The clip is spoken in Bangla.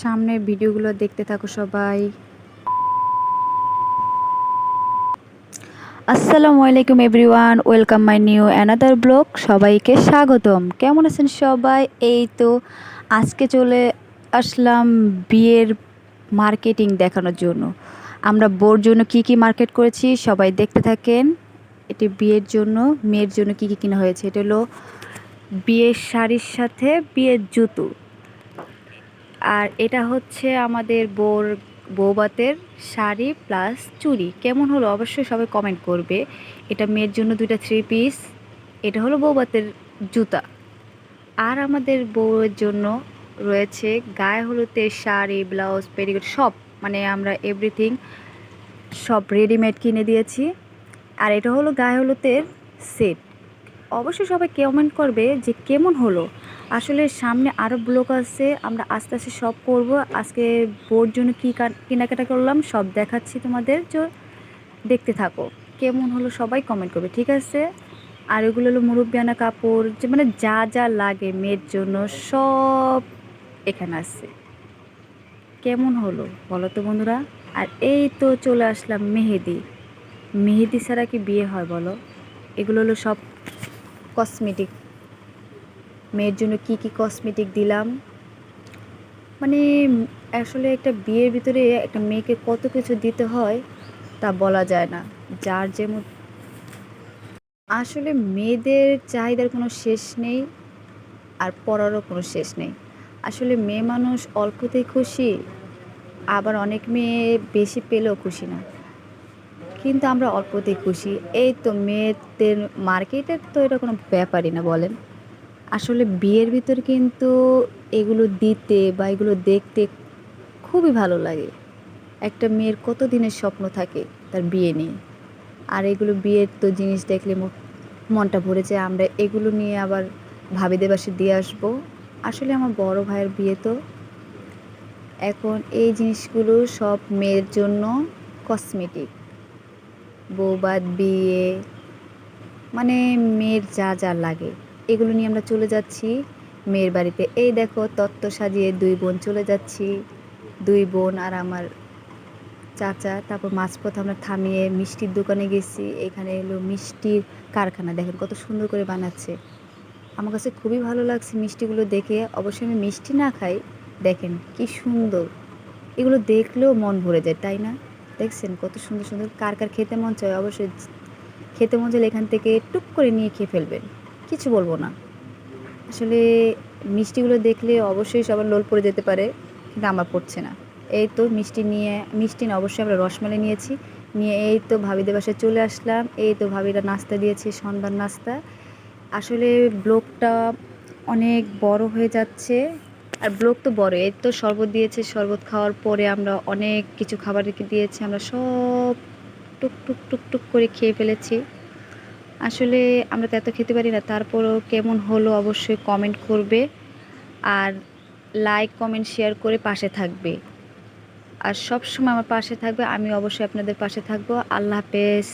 সামনের ভিডিওগুলো দেখতে থাকো সবাই। আসসালামু আলাইকুম everyone, welcome my new another blog, সবাইকে স্বাগতম। কেমন আছেন সবাই? এই তো আজকে চলে আসলাম বিয়ের মার্কেটিং দেখানোর জন্য। আমরা বোর জন্য কি কি মার্কেট করেছি সবাই দেখতে থাকেন। এটি বিয়ের জন্য, মেয়ের জন্য কি কি কিনা হয়েছে? এটা হলো বিয়ের শাড়ির সাথে বিয়ের জুতো। আর এটা হচ্ছে আমাদের বোর, বৌবাতের শাড়ি প্লাস চুড়ি। কেমন হলো অবশ্যই সবাই কমেন্ট করবে। এটা মেয়ের জন্য দুইটা থ্রি পিস এটা হলো বৌবাতের জুতা। আর আমাদের বউয়ের জন্য রয়েছে গায়ে হলুদের শাড়ি ব্লাউজ পেরিকোট সব। মানে আমরা এভরিথিং সব রেডিমেড কিনে দিয়েছি। আর এটা হলো গায়ে হলুদের সেট অবশ্যই সবাই কমেন্ট করবে যে কেমন হলো। আসলে সামনে আরও ব্লগ আছে, আমরা আস্তে আস্তে সব করব। আজকে বোর জন্য কী কেনাকাটা করলাম, সব দেখাচ্ছি তোমাদের। যে দেখতে থাকো, কেমন হলো সবাই কমেন্ট করবে, ঠিক আছে? আর এগুলো হলো মুরব্বিয়ানা কাপড়, যে মানে যা যা লাগে মেয়ের জন্য সব এখানে আছে। কেমন হলো বলো তো বন্ধুরা? আর এই তো চলে আসলাম মেহেদি। মেহেদি ছাড়া কি বিয়ে হয় বলো? এগুলো হলো সব কসমেটিক মেয়ের জন্য কি কি কসমেটিক দিলাম? মানে আসলে একটা বিয়ের ভিতরে একটা মেয়েকে কত কিছু দিতে হয় তা বলা যায় না। যার যেমন আসলে মেয়েদের চাহিদার কোনো শেষ নেই আর পড়ারও কোনো শেষ নেই। আসলে মেয়ে মানুষ অল্পতেই খুশি, আবার অনেক মেয়ে বেশি পেলেও খুশি না। কিন্তু আমরা অল্পতেই খুশি। এই তো মেয়েদের মার্কেটের তো এটা কোনো ব্যাপারই না বলেন। আসলে বিয়ের ভিতর কিন্তু এগুলো দিতে বা এগুলো দেখতে খুবই ভালো লাগে। একটা মেয়ের কত দিনের স্বপ্ন থাকে তার বিয়ে নিয়ে। আর এগুলো বিয়ের তো জিনিস দেখলে মনটা ভরে যায়। আমরা এগুলো নিয়ে আবার ভাবিদের বাসে দিয়ে আসব। আসলে আমার বড় ভাইয়ের বিয়ে তো এখন এই জিনিসগুলো সব মেয়ের জন্য কসমেটিক। বৌবাদ বিয়ে মানে মেয়ের যা যা লাগে। এগুলো নিয়ে আমরা চলে যাচ্ছি। মেয়ের বাড়িতে। এই দেখো, তত্ত্ব সাজিয়ে দুই বোন চলে যাচ্ছি। দুই বোন আর আমার চাচা। তারপর মাঝপথ আমরা থামিয়ে মিষ্টির দোকানে গেছি। এখানে এলো মিষ্টির কারখানা। দেখেন কত সুন্দর করে বানাচ্ছে। আমার কাছে খুবই ভালো লাগছে মিষ্টিগুলো দেখে। অবশ্যই আমি মিষ্টি না খাই। দেখেন কি সুন্দর। এগুলো দেখলেও মন ভরে যায়, তাই না? দেখছেন কত সুন্দর সুন্দর কার কার খেতে মন চায়? অবশ্যই খেতে মন চাইলে এখান থেকে টুক করে নিয়ে খেয়ে ফেলবেন। কিছু বলব না। আসলে মিষ্টিগুলো দেখলে অবশ্যই সবার লোল পড়ে যেতে পারে, কিন্তু আমার পড়ছে না। এই তো মিষ্টি নিয়ে, মিষ্টি না, অবশ্যই আমরা রসমালাই নিয়েছি। নিয়ে এই তো ভাবিদের বাসায় চলে আসলাম। এই তো ভাবিরা নাস্তা দিয়েছে, সন্ধ্যার নাস্তা। আসলে ব্লগটা অনেক বড় হয়ে যাচ্ছে। আর ব্লগ তো বড়, এই তো শরবত দিয়েছে, শরবত খাওয়ার পরে আমরা অনেক কিছু খাবার দিয়েছি। আমরা সব টুক টুক টুক টুক করে খেয়ে ফেলেছি। আসলে আমরা তো এত খেতে পারি না, তারপরও কেমন হলো অবশ্যই কমেন্ট করবে আর লাইক কমেন্ট শেয়ার করে পাশে থাকবে। আর সবসময় আমার পাশে থাকবে, আমি অবশ্যই আপনাদের পাশে থাকব। আল্লাহ হাফেজ।